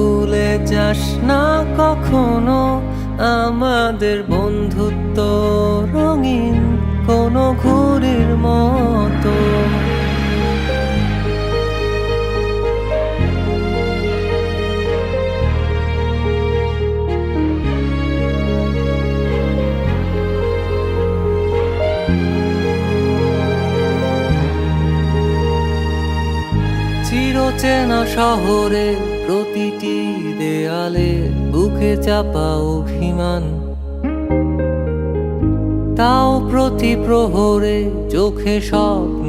ভুলে যাস না কখনো আমাদের বন্ধুত্ব রঙিন কোনো ঘুরির মতো। চিরচেনা শহরে প্রতিটি দেয়ালে বুকে চাপা অভিমান। তাও প্রতি প্রহরে চোখে স্বপ্ন